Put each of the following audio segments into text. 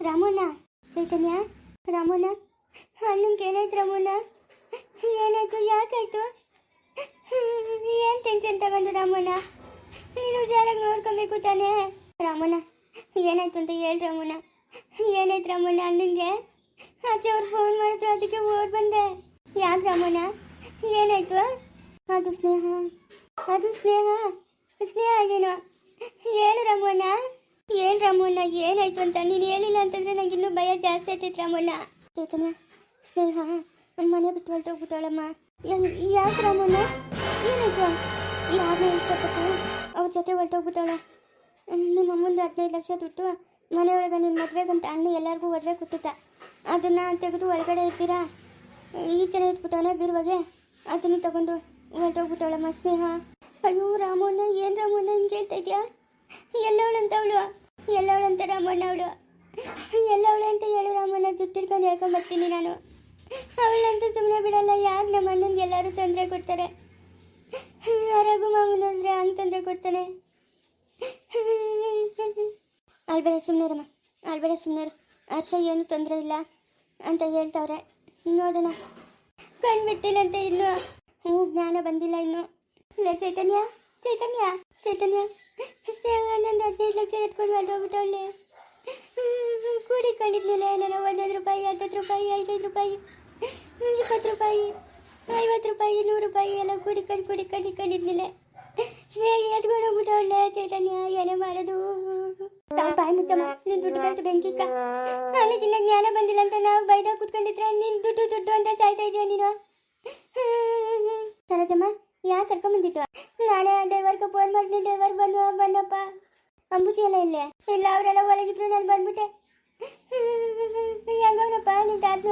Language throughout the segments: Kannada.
ರಾಮಣ್ಣ ಚೈತನ್ಯ ರಾಮಣ್ಣ ಅಣ್ಣಂಗೆ ಏನಾಯ್ತು ರಾಮಣ್ಣ ಏನಾಯ್ತು, ಯಾಕಾಯ್ತು? ಏನು ಟೆನ್ಷನ್ ತಗೊಂಡು ರಾಮಣ್ಣ ನೀನು ಹುಷಾರಾಗಿ ನೋಡ್ಕೊಬೇಕು ತಾನೇ? ರಾಮಣ್ಣ ಏನಾಯ್ತು ಅಂತ ಹೇಳಿ ರಾಮಣ್ಣ ಏನಾಯ್ತು ರಾಮಣ್ಣ ಅಣ್ಣಂಗೆ ಆಚೆ ಅವ್ರು ಫೋನ್ ಮಾಡಿದ್ರು, ಅದಕ್ಕೆ ಓಡ್ ಬಂದೆ. ಯಾಕೆ ರಾಮಣ್ಣ ಏನಾಯ್ತು? ಅದು ಸ್ನೇಹ. ಅದು ಸ್ನೇಹ. ಸ್ನೇಹ ಆಗೇನು. ಹೇಳು ರಾಮಣ್ಣ ಏನ್ ರಾಮಣ್ಣ, ಏನಾಯ್ತು ಅಂತ? ನೀನು ಹೇಳಿಲ್ಲ ಅಂತಂದ್ರೆ ನಂಗೆ ಇನ್ನೂ ಭಯ ಜಾಸ್ತಿ ಆಯ್ತೈತೆ ರಾಮಣ್ಣ. ಚೈತನ್ಯ, ಸ್ನೇಹ ಮನೆ ಬಿಟ್ಟು ಹೊರಟೋಗ್ಬಿಟ್ಟವಳಮ್ಮ ಯಾಕೆ ರಾಮಣ್ಣ? ಏನಾಯ್ತು? ಯಾರನ್ನ ಇಷ್ಟಪಟ್ಟು ಅವ್ರ ಜೊತೆ ಹೊರಟೋಗ್ಬಿಟ್ಟವಳೆ ನಿಮ್ಮ ಅಮ್ಮಂದು ಹದಿನೈದು ಲಕ್ಷ ದುಡ್ಡು ಮನೆಯೊಳಗೆ ನಿನ್ನ ಮದುವೆಗಂತ ಅಣ್ಣ ಎಲ್ಲರಿಗೂ ಒಡವೆ ಕೊಟ್ಟಿದ್ದ. ಅದನ್ನು ತೆಗೆದು ಒಳಗಡೆ ಇರ್ತೀರಾ ಈಚೆನೆ ಇಟ್ಬಿಟ್ಟವನೆ ಬೀರುವಾಗೆ? ಅದನ್ನು ತಗೊಂಡು ಹೊರಟೋಗ್ಬಿಟ್ಟವಳಮ್ಮ ಸ್ನೇಹ. ಅಯ್ಯೋ ರಾಮಣ್ಣ, ಏನು ರಾಮಣ್ಣ ಹಿಂಗೆ ಹೇಳ್ತಾ ಇದೆಯಾ ಎಲ್ಲವಳಂತ ಅವಳು. ಎಲ್ಲವಳಂತ ರಾಮಣ್ಣ ಅವಳು. ಎಲ್ಲವಳು ಅಂತ ಹೇಳು ರಾಮಣ್ಣ, ದುಡ್ಡಿರ್ಕೊಂಡು ಹೇಳ್ಕೊಂಡು ಬರ್ತೀನಿ ನಾನು. ಅವಳಂತ ಸುಮ್ಮನೆ ಬಿಡಲ್ಲ ಯಾಕೆ ನಮ್ಮ ಅಣ್ಣನಿಗೆ ಎಲ್ಲರೂ ತೊಂದರೆ ಕೊಡ್ತಾರೆ? ರಘು ಮಾವು ನೋಡಿದ್ರೆ ಹಂಗೆ ತೊಂದರೆ ಕೊಡ್ತಾನೆ? ಅಲ್ಬೇಡ ಸುಮ್ಮನೆ ಅಲ್ಬೇಡ ಸುಮ್ಮನೆ ಹರ್ಷ ಏನು ತೊಂದರೆ ಇಲ್ಲ ಅಂತ ಹೇಳ್ತಾವ್ರೆ. ನೋಡೋಣ. ಕಣ್ಬಿಟ್ಟಿಲ್ಲಂತೆ ಇನ್ನು. ಹ್ಞೂ ಜ್ಞಾನ ಬಂದಿಲ್ಲ ಇನ್ನು. ಚೈತನ್ಯ. ಚೈತನ್ಯ ಚೈತನ್ಯ. ನಂದು ಹದಿನೈದು ಲಕ್ಷ ಎತ್ಕೊಂಡು ಹೊರಟೋಗ್ಬಿಟ್ಟವಳೆ ಕೂಡಿ ಕಂಡಿದ್ನಿಲ್ಲ ನಾನು ಒಂದೊಂದು ರೂಪಾಯಿ ಹತ್ತತ್ತು ರೂಪಾಯಿ, ಐದೈದು ರೂಪಾಯಿ, ಇಪ್ಪತ್ತು ರೂಪಾಯಿ, ಐವತ್ತು ರೂಪಾಯಿ, ನೂರು ರೂಪಾಯಿ ಎಲ್ಲ ಕೂಡಿ ಕಂಡು ಕೂಡಿ ಕಂಡು ಕಂಡಿದ್ನಿಲ್ಲ ಸ್ನೇಹ ಎತ್ಕೊಂಡು ಹೋಗ್ಬಿಟ್ಟವಳೆ ಚೈತನ್ಯ, ಏನೇ ಮಾಡೋದು? ಸಾಕು ಮುತ್ತಮ್ಮ, ನೀನು ದುಡ್ಡು ಕಟ್ಟು ಬೆಂಕಿಕ್ಕ. ದಿನ ಜ್ಞಾನ ಬಂದಿಲ್ಲ ಅಂತ ನಾವು ಬೈದಾಗ ಕೂತ್ಕೊಂಡಿದ್ರೆ ನೀನು ದುಡ್ಡು ದುಡ್ಡು ಅಂತ ಸಾಯ್ತಾ ಇದೆಯಾ ನೀನು? ಸರೋಜಮ್ಮ ಯಾಕೆ ಕರ್ಕೊಂಬಂದಿತ್ತು ನಾನೇ ಡ್ರೈವರ್ಗೆ ಫೋನ್ ಮಾಡ್ತೀನಿ ಡ್ರೈವರ್ ಬನ್ನು ಬನ್ನಪ್ಪ ಅಂಬುಜಿ ಎಲ್ಲ ಇಲ್ಲೇ? ಇಲ್ಲ ಅವರೆಲ್ಲ ಒಳಗಿದ್ರು ನಾನು ಬಂದ್ಬಿಟ್ಟೆ. ಹೆಂಗವ್ರಪ್ಪ ನಿನ್ ತಾತ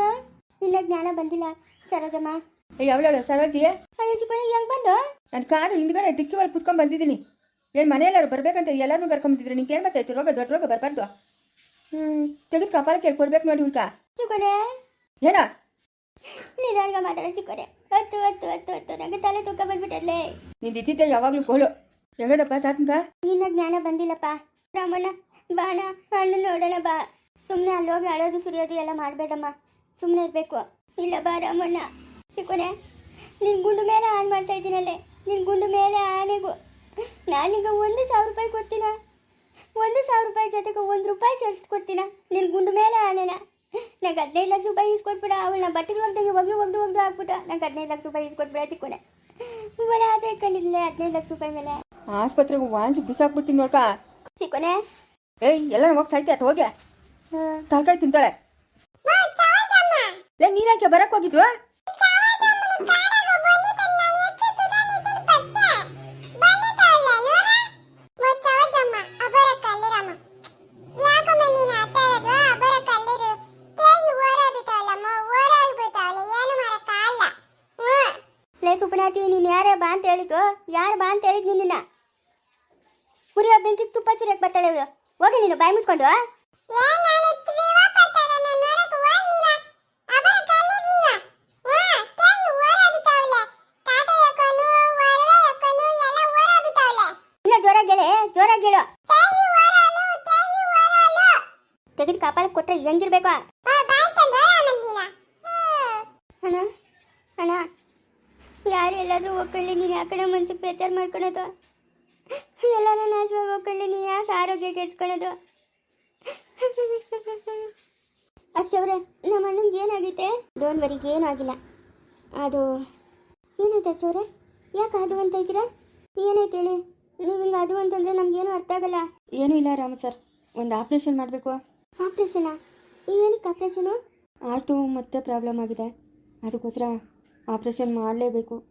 ಇನ್ನ ಜ್ಞಾನ ಬಂದಿಲ್ಲ. ಸರೋಜಮ್ಮ. ಅವಳವಳು ಸರೋಜಿ? ಅಯ್ಯೋ ಶಿವನ ಹೆಂಗ್ ಬಂದು ನನ್ನ ಕಾರು ಹಿಂದ್ಗಡೆ ಡಿಕ್ಕಿ ಒಳಗೆ ಕುತ್ಕೊಂಡು ಬಂದಿದ್ದೀನಿ. ಏನು ಮನೆಯಲ್ಲಾರು ಬರ್ಬೇಕಂತ ಎಲ್ಲರೂ ಕರ್ಕೊಂಬಂದಿದ್ರೆ ನಿಂಗೆ ಏನು ಬೇಕಾಯ್ತು ರೋಗ ದೊಡ್ಡ ರೋಗ ಬರಬಾರ್ದು. ಹ್ಞೂ ತೆಗೆದು ಕಪಾಲ ಕೇಳಿ ಕೊಡ್ಬೇಕು ನೋಡಿ ಉಲ್ಕ. ಏನ? ನಿಧಾನ ಮಾತಾಡೋ ಚಿಕ್ಕೋರೆ ಹತ್ತು ಹತ್ತು ಹತ್ತು ಹತ್ತು. ನಂಗೆ ತಲೆ ತೂಕ ಬಂದ್ಬಿಟ್ಟಲ್ಲೇ ನಿಂದು ಇದ್ದಿದ್ದೆ ಯಾವಾಗಲೂ ಕೋಳು ಹೆಂಗದಪ್ಪ ತಾತಂಕ ಇನ್ನ ಜ್ಞಾನ ಬಂದಿಲ್ಲಪ್ಪ. ರಾಮಣ್ಣ ಬಾಣ ಅಣ್ಣ ನೋಡೋಣ ಬಾ. ಸುಮ್ಮನೆ ಅಲ್ಲೋಗಿ ಅಳೋದು ಸುರಿಯೋದು ಎಲ್ಲ ಮಾಡಬೇಡಮ್ಮ. ಸುಮ್ಮನೆ ಇರಬೇಕು. ಇಲ್ಲ ಬಾ ರಾಮಣ್ಣ. ಸಿಕ್ಕೋನೆ ನಿನ್ನ ಗುಂಡು ಮೇಲೆ ಆನ್ ಮಾಡ್ತಾ ಇದ್ದೀನಲ್ಲೇ. ನಿನ್ನ ಗುಂಡು ಮೇಲೆ ಆನೆಗೂ ನಾನೀಗ ಒಂದು ಸಾವಿರ ರೂಪಾಯಿ ಕೊಡ್ತೀನ? ಒಂದು ಸಾವಿರ ರೂಪಾಯಿ ಜೊತೆಗೆ ಒಂದು ರೂಪಾಯಿ ಸೇರಿಸ್ಕೊಡ್ತೀನ ನಿನ್ ನಿನ್ನ ಗುಂಡು ಮೇಲೆ ಆನೆನ ನಂಗೆ ಹದಿನೈದು ಲಕ್ಷ ರೂಪಾಯಿ ಇಸ್ಕೊಟ್ಬಿಡ ಅವಳನ್ನ ಬಟ್ಟೆ ಒಗ್ದಂಗೆ ಒಗಿ ಒಗ್ದು ಒಗ್ದು ಹಾಕ್ಬಿಟ್ಟ. ನಂಗೆ ಹದಿನೈದು ಲಕ್ಷ ರೂಪಾಯಿ ಇಸ್ಕೊಟ್ಬಿಡ ಚಿಕ್ಕೋನೆ. ಇವಳೆ ಆಸೆ ಇಟ್ಕೊಂಡಿದ್ಲೆ ಹದಿನೈದು ಲಕ್ಷ ರೂಪಾಯಿ ಮೇಲೆ. ಆಸ್ಪತ್ರೆಗೆ ವಾಂಚಿ ಬಿಸಾಕ್ಬಿಡ್ತೀನಿ ನೋಡ್ಕ. ಚಿಕ್ಕನೆ. ಏಯ್ ಎಲ್ಲ ಹೋಗಿ ಸಾಯ್ತೆ ಆತ ಹೋಗ್ಯ ತರಕಾರಿ ತಿಂತಾಳೆ. ಲೇ ನೀನಾಕೆ ಬರಕ್ ಹೋಗಿದ್ವಾ? ಸುಪನಾತಿ ನೀನು ಯಾರ ಬಾ ಅಂತ ಹೇಳಿದ್ದು ಯಾರು ಬಾ ಅಂತ ಹೇಳಿದ್ ನಿನ್ನ ಉರಿಯೋ ಬೆಂಕಿ ತುಪ್ಪ ಚುರಿಯಕ್ಕೆ ಬರ್ತಾಳೆ ಇವಳು. ಹೋಗಿ ನೀನು ಬಾಯಿ ಮುಚ್ಕೊಂಡು ತೆಗೆದು ಕಾಪಾಲ ಕೊಟ್ರೆ ಹೆಂಗಿರ್ಬೇಕು ಅಣ್ಣ ಅಣ್ಣ. ಯಾರು ಎಲ್ಲಾದರೂ ಹೋಗ್ಕೊಳ್ಳಿ ನೀನು ಯಾಕಡೆ ಮನ್ಸಿಗೆ ಬೇಜಾರು ಮಾಡ್ಕೊಳೋದು? ಎಲ್ಲರೂ ನಾಶವಾಗಿ ಹೋಗ್ಕೊಳ್ಳಿ ನೀನು ಯಾಕೆ ಆರೋಗ್ಯ ಕೆಡ್ಸ್ಕೊಳೋದು? ಹರ್ಷವ್ರೆ ನಮ್ಮ ಅಣ್ಣಂಗೆ ಏನಾಗೈತೆ? ಡೋನ್ ವರಿ ಏನೂ ಆಗಿಲ್ಲ ಅದು ಏನಾಯ್ತು ಹರ್ಷವ್ರೆ ಯಾಕೆ ಅದು ಅಂತ ಇದ್ದೀರಾ? ಏನಾಯ್ತು ಹೇಳಿ? ನೀವು ಹಿಂಗೆ ಅದು ಅಂತಂದ್ರೆ ನಮ್ಗೇನು ಅರ್ಥ ಆಗಲ್ಲ. ಏನೂ ಇಲ್ಲ ರಾಮ ಸರ್. ಒಂದು ಆಪ್ರೇಷನ್ ಮಾಡಬೇಕು. ಆಪ್ರೇಷನಾ? ಏನಕ್ಕೆ ಆಪ್ರೇಷನು? ಆಟು ಮತ್ತೆ ಪ್ರಾಬ್ಲಮ್ ಆಗಿದೆ. ಅದಕ್ಕೋಸ್ಕರ ಆಪ್ರೇಷನ್ ಮಾಡಲೇಬೇಕು.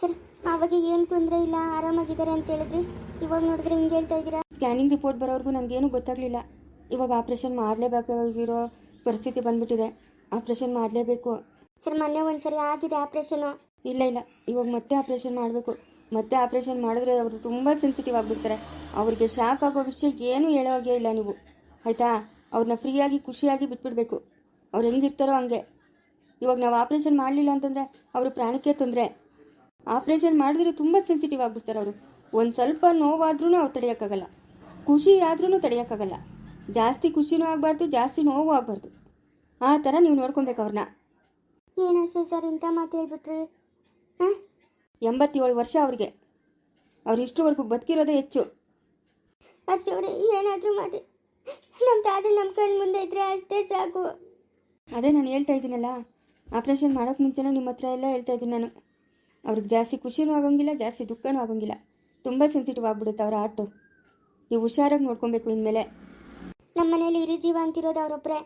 ಸರ್ ಅವಾಗ ಏನು ತೊಂದರೆ ಇಲ್ಲ? ಆರಾಮಾಗಿದ್ದಾರೆ ಅಂತ ಹೇಳಿದ್ರಿ. ಇವಾಗ ನೋಡಿದ್ರೆ ಹಿಂಗೆ ಹೇಳ್ತಾ ಇದ್ದೀರಾ? ಸ್ಕ್ಯಾನಿಂಗ್ ರಿಪೋರ್ಟ್ ಬರೋವರೆಗೂ ನಮಗೇನು ಗೊತ್ತಾಗಲಿಲ್ಲ. ಇವಾಗ ಆಪ್ರೇಷನ್ ಮಾಡಲೇಬೇಕಾಗಿರೋ ಪರಿಸ್ಥಿತಿ ಬಂದ್ಬಿಟ್ಟಿದೆ. ಆಪ್ರೇಷನ್ ಮಾಡಲೇಬೇಕು. ಸರ್ ಮೊನ್ನೆ ಒಂದ್ಸರಿ ಆಗಿದೆ ಆಪ್ರೇಷನು. ಇಲ್ಲ ಇಲ್ಲ. ಇವಾಗ ಮತ್ತೆ ಆಪ್ರೇಷನ್ ಮಾಡಬೇಕು. ಮತ್ತೆ ಆಪ್ರೇಷನ್ ಮಾಡಿದ್ರೆ ಅವರು ತುಂಬ ಸೆನ್ಸಿಟಿವ್ ಆಗಿಬಿಡ್ತಾರೆ. ಅವರಿಗೆ ಶಾಕ್ ಆಗೋ ವಿಷಯ ಏನೂ ಹೇಳೋ ಹಾಗೆ ಇಲ್ಲ ನೀವು. ಆಯಿತಾ? ಅವ್ರನ್ನ ಫ್ರೀಯಾಗಿ ಖುಷಿಯಾಗಿ ಬಿಟ್ಬಿಡ್ಬೇಕು. ಅವ್ರು ಹೆಂಗಿರ್ತಾರೋ ಹಂಗೆ. ಇವಾಗ ನಾವು ಆಪ್ರೇಷನ್ ಮಾಡಲಿಲ್ಲ ಅಂತಂದರೆ ಅವರು ಪ್ರಾಣಕ್ಕೆ ತೊಂದರೆ. ಆಪ್ರೇಷನ್ ಮಾಡಿದ್ರೆ ತುಂಬ ಸೆನ್ಸಿಟಿವ್ ಆಗಿಬಿಡ್ತಾರೆ ಅವರು. ಒಂದು ಸ್ವಲ್ಪ ನೋವಾದ್ರೂ ಅವ್ರು ತಡೆಯೋಕ್ಕಾಗಲ್ಲ. ಖುಷಿ ಆದ್ರೂ ತಡೆಯೋಕ್ಕಾಗಲ್ಲ. ಜಾಸ್ತಿ ಖುಷಿನೂ ಆಗಬಾರ್ದು ಜಾಸ್ತಿ ನೋವು ಆಗಬಾರ್ದು. ಆ ಥರ ನೀವು ನೋಡ್ಕೊಬೇಕು ಅವ್ರನ್ನ ಏನು ಸರ್ ಇಂಥ ಮಾತು ಹೇಳ್ಬಿಟ್ರಿ? ಎಂಬತ್ತೇಳು ವರ್ಷ ಅವ್ರಿಗೆ. ಅವ್ರು ಇಷ್ಟುವರೆಗೂ ಬದುಕಿರೋದೇ ಹೆಚ್ಚು. ಅವರೇ ಏನಾದರೂ ಮಾಡಿ. ನಮ್ಮ ತಾತ ನಮ್ಮ ಕಣ್ಣು ಮುಂದೆ ಇದ್ರೆ ಅಷ್ಟೇ ಸಾಕು. ಅದೇ ನಾನು ಹೇಳ್ತಾ ಇದ್ದೀನಲ್ಲ ಆಪ್ರೇಷನ್ ಮಾಡೋಕ್ಕೆ ಮುಂಚೆನೇ ನಿಮ್ಮ ಹತ್ರ ಎಲ್ಲ ಹೇಳ್ತಾ ಇದ್ದೀನಿ ನಾನು. ಅವ್ರಿಗೆ ಜಾಸ್ತಿ ಖುಷಿನೂ ಆಗೋಂಗಿಲ್ಲ ಜಾಸ್ತಿ ದುಃಖನೂ ಆಗೋಂಗಿಲ್ಲ. ತುಂಬ ಸೆನ್ಸಿಟಿವ್ ಆಗ್ಬಿಡುತ್ತೆ ಅವ್ರ ಆಟು ನೀವು ಹುಷಾರಾಗಿ ನೋಡ್ಕೊಬೇಕು ಇನ್ಮೇಲೆ. ನಮ್ಮ ಮನೇಲಿ ಇರಿ ಜೀವ ಅಂತಿರೋದು ಅವರೊಬ್ಬರೇ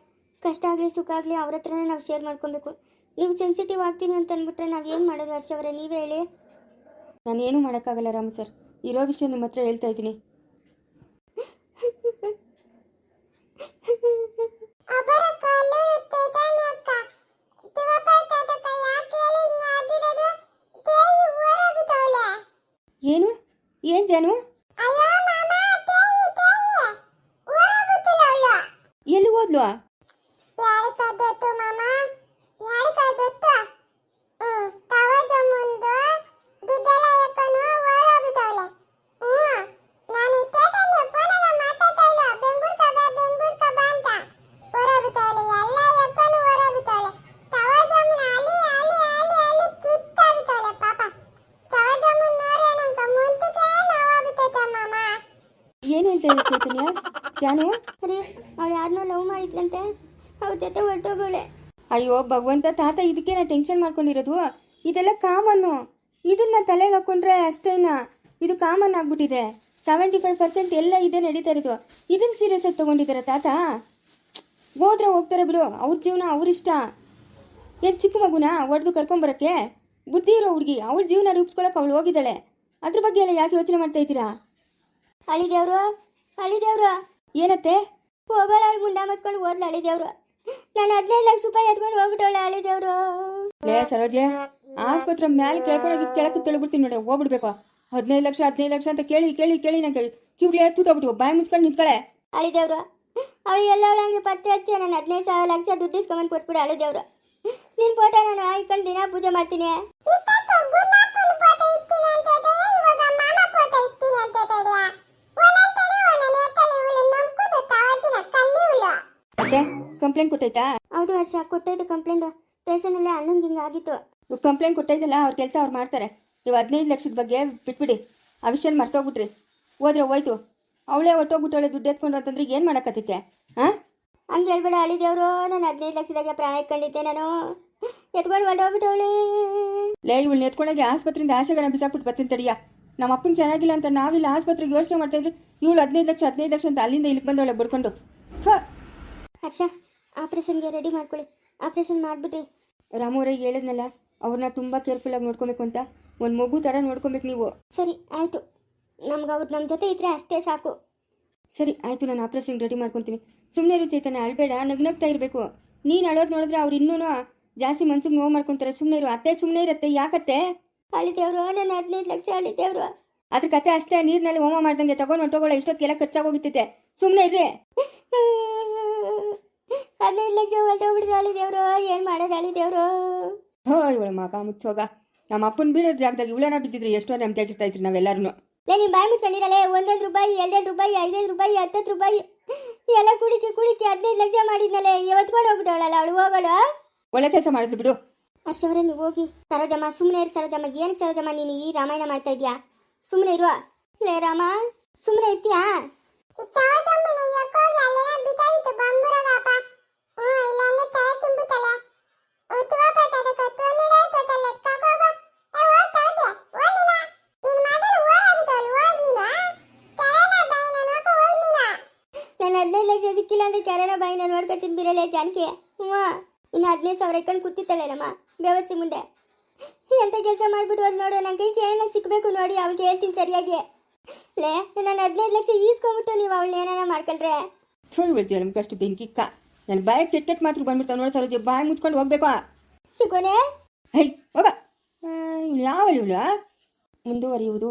ಕಷ್ಟ ಆಗಲಿ ಸುಖ ಆಗಲಿ ಅವ್ರ ಹತ್ರನೇ ನಾವು ಶೇರ್ ಮಾಡ್ಕೊಬೇಕು. ನೀವು ಸೆನ್ಸಿಟಿವ್ ಆಗ್ತೀನಿ ಅಂತ ಅಂದ್ಬಿಟ್ರೆ ನಾವು ಏನು ಮಾಡೋದು ಹರ್ಷವರೇ ನೀವೇ ಹೇಳಿ. ನಾನೇನು ಮಾಡೋಕ್ಕಾಗಲ್ಲ ರಾಮು ಸರ್. ಇರೋ ವಿಷಯ ನಿಮ್ಮ ಹತ್ರ ಹೇಳ್ತಾ ಇದ್ದೀನಿ. ಜಾನು ರೀ ಅವಳು ಯಾರನ್ನೋ ಲವ್ ಮಾಡಿದ್ಲಂತೆ. ಅವ್ರ ಜೊತೆ ಹೊರಟೋಗೋಳೆ. ಅಯ್ಯೋ ಭಗವಂತ ತಾತ ಇದಕ್ಕೆ ನಾ ಟೆನ್ಷನ್ ಮಾಡ್ಕೊಂಡಿರೋದು. ಇದೆಲ್ಲ ಕಾಮನ್ನು. ಇದನ್ನ ತಲೆಗೆ ಹಾಕೊಂಡ್ರೆ ಅಷ್ಟೇನಾ? ಇದು ಕಾಮನ್ ಆಗ್ಬಿಟ್ಟಿದೆ. ಸೆವೆಂಟಿ ಫೈವ್ ಪರ್ಸೆಂಟ್ ಎಲ್ಲ ಇದೇ ನಡೀತಾ ಇರೋದು. ಇದನ್ನ ಸೀರಿಯಸ್ ಆಗಿ ತಗೊಂಡಿದ್ದಾರ ತಾತ? ಹೋದ್ರೆ ಹೋಗ್ತಾರೆ ಬಿಡು. ಅವ್ರ ಜೀವನ ಅವ್ರಿಷ್ಟ ಏನು ಚಿಕ್ಕ ಮಗುನ ಒಡೆದು ಕರ್ಕೊಂಬರಕ್ಕೆ ಬುದ್ಧಿ ಇರೋ ಹುಡುಗಿ ಅವಳ ಜೀವನ ರೂಪಿಸ್ಕೊಳಕ್ಕೆ ಅವಳು ಹೋಗಿದ್ದಾಳೆ. ಅದ್ರ ಬಗ್ಗೆ ಎಲ್ಲ ಯಾಕೆ ಯೋಚನೆ ಮಾಡ್ತಾ ಇದ್ದೀರಾ? ಅಳಿದೇವ್ರು ಅಳಿದೇವ್ರು. ಏನತ್ತೆ? ಹೋಗೋಳ ಮುಂಡಾ ಮತ್ಕೊಂಡು ಮತ್ಕೊಂಡು ಹೋದ್ಲು ಅಳಿದೇವ್ರು ನಾನು ಹದಿನೈದು ಲಕ್ಷ ರೂಪಾಯಿ ಎತ್ಕೊಂಡು ಹೋಗ್ಬಿಟ್ಟವಳ ಅಳಿದೇವ್ರು ಲೇ ಸರೋಜೆ ಆಸ್ಪತ್ರೆ ಮ್ಯಾಲೆ ಕೇಳ್ಕೊಳಗಿ ಕೆಳಕ್ಕೆ ತಳ್ಬಿಡ್ತೀನಿ ನೋಡಿ ಹೋಗ್ಬಿಡ್ಬೇಕು. ಹದಿನೈದು ಲಕ್ಷ ಹದಿನೈದು ಲಕ್ಷ ಅಂತ ಕೇಳಿ ಕೇಳಿ ಕೇಳಿ ನಂಗೆ ಕಿವ್ಲೆ ತೂತೋಗ್ಬಿಟ್ಟು ಬಾಯಿ ಮುಚ್ಕೊಂಡು ನಿಂತ್ಕಳೆ. ಅಳಿದೇವ್ರು ಅವಳು ಎಲ್ಲ ಹಂಗೆ ಪತ್ತೆ ಹಚ್ಚಿ ನಾನು ಹದಿನೈದು ಸಾವಿರ ಲಕ್ಷ ದುಡ್ಡು ಇಸ್ಕೊಂಬಂದು ಕೊಟ್ಬಿಡು ಅಳಿದೇವ್ರು ನಿನ್ನ ಫೋಟೋ ನಾನು ಹಾಕೊಂಡು ದಿನ ಪೂಜೆ ಮಾಡ್ತೀನಿ. ಕಂಪ್ಲೇಂಟ್ ಕೊಟ್ಟೈತಾ? ಹೌದು ಹರ್ಷ ಕೊಟ್ಟೈತೆ ಕಂಪ್ಲೇಂಟ್ ಸ್ಟೇಷನಲ್ಲಿ ಅಣ್ಣಂಗೆ ಹಿಂಗೆ ಆಗಿತ್ತು. ಕಂಪ್ಲೇಂಟ್ ಕೊಟ್ಟೈತಲ್ಲ ಅವ್ರ ಕೆಲಸ ಅವ್ರು ಮಾಡ್ತಾರೆ. ನೀವು ಹದಿನೈದು ಲಕ್ಷದ ಬಗ್ಗೆ ಬಿಟ್ಬಿಡಿ. ಆ ವಿಷಯ ಮರ್ತೋಗ್ಬಿಟ್ರಿ. ಹೋದ್ರೆ ಹೋಯ್ತು. ಅವಳೇ ಹೊಟ್ಟೋಗ್ಬಿಟ್ಟವಳೆ ದುಡ್ಡು ಎತ್ಕೊಂಡು ಅಂತಂದ್ರೆ ಏನು ಮಾಡಕತ್ತೈತೆ ಹಾಂ? ಹಂಗೆ ಹೇಳ್ಬೇಡ ಅಳಿದೇವ್ರು ನಾನು ಹದಿನೈದು ಲಕ್ಷದಾಗೆ ಪ್ರಾಣ ಇಟ್ಕೊಂಡಿದ್ದೆ ನಾನು. ಎತ್ಕೊಂಡು ಹೊರಟೋಗ್ಬಿಟ್ಟವಳೆ ಲೇ ಇವಳು ಎತ್ಕೊಂಡೋಗಿ ಆಸ್ಪತ್ರೆಯಿಂದ ಆಶೆಗನ ಬಿಸಾಕ್ಬಿಟ್ಟು ಬರ್ತೀನಿ ತಡಿಯ ನಮ್ಮ ಅಪ್ಪನ ಚೆನ್ನಾಗಿಲ್ಲ ಅಂತ ನಾವಿಲ್ಲ ಆಸ್ಪತ್ರೆಗೆ ಯೋಚನೆ ಮಾಡ್ತಾ ಇದ್ವಿ. ಇವಳು ಹದಿನೈದು ಲಕ್ಷ ಹದಿನೈದು ಲಕ್ಷ ಅಂತ ಅಲ್ಲಿಂದ ಇಲ್ಲಿಗೆ ಬಂದವಳೆ ಬಡ್ಕೊಂಡು. ಥು. ಹರ್ಷ ಆಪ್ರೇಷನ್ಗೆ ರೆಡಿ ಮಾಡ್ಕೊಳ್ಳಿ. ಆಪ್ರೇಷನ್ ಮಾಡಿಬಿಟ್ರಿ. ರಾಮು ಅವ್ರಿಗೆ ಹೇಳಿದ್ನಲ್ಲ ಅವ್ರನ್ನ ತುಂಬ ಕೇರ್ಫುಲ್ಲಾಗಿ ನೋಡ್ಕೊಬೇಕು ಅಂತ. ಒಂದು ಮಗು ಥರ ನೋಡ್ಕೊಬೇಕು ನೀವು. ಸರಿ ಆಯಿತು. ನಮ್ಗೆ ಅವ್ರು ನಮ್ಮ ಜೊತೆ ಇದ್ದರೆ ಅಷ್ಟೇ ಸಾಕು. ಸರಿ ಆಯಿತು ನಾನು ಆಪ್ರೇಷನ್ ರೆಡಿ ಮಾಡ್ಕೊತೀನಿ. ಸುಮ್ಮನೆ ಇರು ಚೈತನ್ಯ ಅಳ್ಬೇಡ ನಗ್ನಗ್ತಾ ಇರಬೇಕು. ನೀನು ಅಳೋದು ನೋಡಿದ್ರೆ ಅವ್ರು ಇನ್ನೂ ಜಾಸ್ತಿ ಮನ್ಸಿಗೆ ನೋವು ಮಾಡ್ಕೊತಾರೆ. ಸುಮ್ಮನೆ ಇರು ಅತ್ತೆ ಸುಮ್ಮನೆ ಇರುತ್ತೆ ಯಾಕತ್ತೆ? ಅಳಿದೇವ್ರು ನಾನು ಹದಿನೈದು ಲಕ್ಷ ಅಳಿದೇವ್ರು. ಅದ್ರ ಕತೆ ಅಷ್ಟೇ ನೀರಿನಲ್ಲಿ ಹೋಮ ಮಾಡ್ದಂಗೆ ತಗೊಂಡು ಹೊಟ್ಟೋಗಳ ಇಷ್ಟೊತ್ತಿಗೆಲ್ಲ ಖರ್ಚಾಗೋಗಿತ್ತೈತೆ. ಸುಮ್ಮನೆ ಇರ್ರಿ. ಹದಿನೈದು ಲಕ್ಷ ಹೊರಟೋಗ್ಬಿಡ್ದು ಅಳಿದೇವ್ರು ಏನು ಮಾಡೋದು ಅಳಿದೇವ್ರು ಹೋ ಇವಳ ಮಗ ಮುಚ್ಚೋಗ. ನಮ್ಮ ಅಪ್ಪನ ಬೀಳೋ ಜಾಗದಾಗ ಇವಳೇನ ಬಿದ್ದಿದ್ರು? ಎಷ್ಟೋ ನೆಮ್ಮದಿ ಆಗಿರ್ತಾ ಇದ್ರಿ ನಾವೆಲ್ಲರೂ ಲೇ ನಿಮ್ಮ ಬಾಯಿ ಮುಚ್ಕೊಂಡಿರಲ್ಲ ಒಂದೊಂದು ರೂಪಾಯಿ ಎರಡೆರಡು ರೂಪಾಯಿ ಐದೈದು ರೂಪಾಯಿ ಹತ್ತತ್ತು ರೂಪಾಯಿ. ಎಲ್ಲ ಕುಡಿತಿ ಕುಡಿತಿ ಹದಿನೈದು ಲಕ್ಷ ಮಾಡಿದ್ನಲೆ. ಯಾವತ್ಕೊಂಡು ಹೋಗ್ಬಿಟ್ಟವಳಲ್ಲ ಅವಳು ಹೋಗೋಳು ಒಳ್ಳೆ ಕೆಲಸ ಮಾಡಿದ್ಲು ಬಿಡು. ಹರ್ಷವ್ರೆ ನೀವು ಹೋಗಿ. ಸರೋಜಮ್ಮ ಸುಮ್ಮನೆ ಇರು ಸರೋಜಮ್ಮ. ಏನಕ್ಕೆ ಸರೋಜಮ್ಮ ನೀನು ಈ ರಾಮಾಯಣ ಮಾಡ್ತಾ ಇದೀಯಾ? ಸುಮ್ಮನೆ ಇರುವ ಲೇ ರಾಮ ಸುಮ್ಮನೆ ಇರ್ತೀಯಾ? ನಾನು ಹದಿನೈದು ಲಕ್ಷ ಸಿಕ್ಕಿಲ್ಲ ಅಂದ್ರೆ ಕೆರಣ ಬಾಯಿನ ನಾನು ನೋಡ್ಕೊತೀನಿ ಬಿರಲೇ ಜಾನಕಿ. ಹ್ಞೂ ಇನ್ನು ಹದಿನೈದು ಸಾವಿರ ಇಟ್ಕೊಂಡು ಕೂತಿದ್ದಾಳೇನಮ್ಮ ಬೇವತ್ಸಿ ಮುಂದೆ. ಎಂತ ಕೆಲಸ ಮಾಡ್ಬಿಟ್ಟು ಅದು ನೋಡು ನನ್ನ ಕೈಗೆ ಏನಾರ ಸಿಕ್ಕಬೇಕು ನೋಡಿ ಅವಳಿಗೆ ಹೇಳ್ತೀನಿ ಸರಿಯಾಗಿ. ಲೇ ನಾನು ಹದಿನೈದು ಲಕ್ಷ ಈಸ್ಕೊಂಬಿಟ್ಟು ನೀವು ಅವಳನ್ನ ಏನಾರ ಮಾಡ್ಕೊಂಡ್ರೆ ಥೂ ಇವಳು ನಮ್ಗೆ ಅಷ್ಟು ಬೆಂಕಿಕ್ಕ ನನ್ನ ಬಾಯಿ ಕೆಟ್ಟ ಕೆಟ್ಟ ಮಾತ್ರ ಬಂದ್ಬಿಡ್ತಾವೆ ನೋಡಿ ಸರೋಜಿ ಬಾಯಿ ಮುಚ್ಕೊಂಡು ಹೋಗ್ಬೇಕು ಸಿಗೋನೆ ಹೈ ಹೋಗ. ಯಾವ ಇವಳು ಮುಂದುವರಿಯುವುದು.